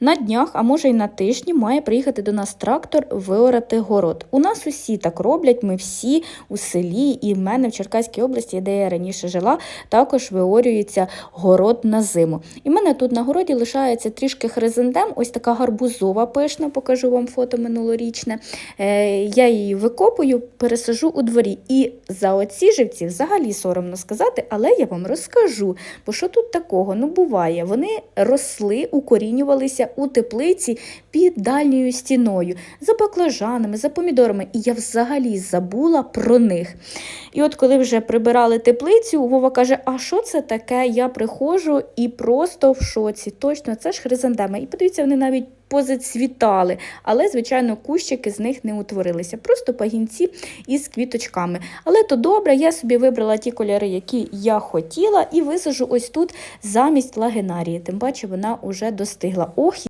На днях, а може й на тижні, має приїхати до нас трактор виорати город. У нас усі так роблять, ми всі у селі, і в мене в Черкаській області, де я раніше жила, також виорюється город на зиму. І в мене тут на городі лишається трішки хризантем, ось така гарбузова пишна, покажу вам фото минулорічне. Е, я її викопую, пересажу у дворі. І за оці живці взагалі соромно сказати, але я вам розкажу. Бо що тут такого? Ну, буває, вони росли, укорінювалися у теплиці під дальньою стіною, за баклажанами, за помідорами. І я взагалі забула про них. І от коли вже прибирали теплицю, Вова каже: А що це таке? Я приходжу і просто в шоці. Точно, це ж хризантеми. І подивіться, вони навіть позацвітали, але, звичайно, кущики з них не утворилися. Просто пагінці із квіточками. Але то добре, я собі вибрала ті кольори, які я хотіла, і висажу ось тут замість лагенарії. Тим паче вона вже достигла. Ох,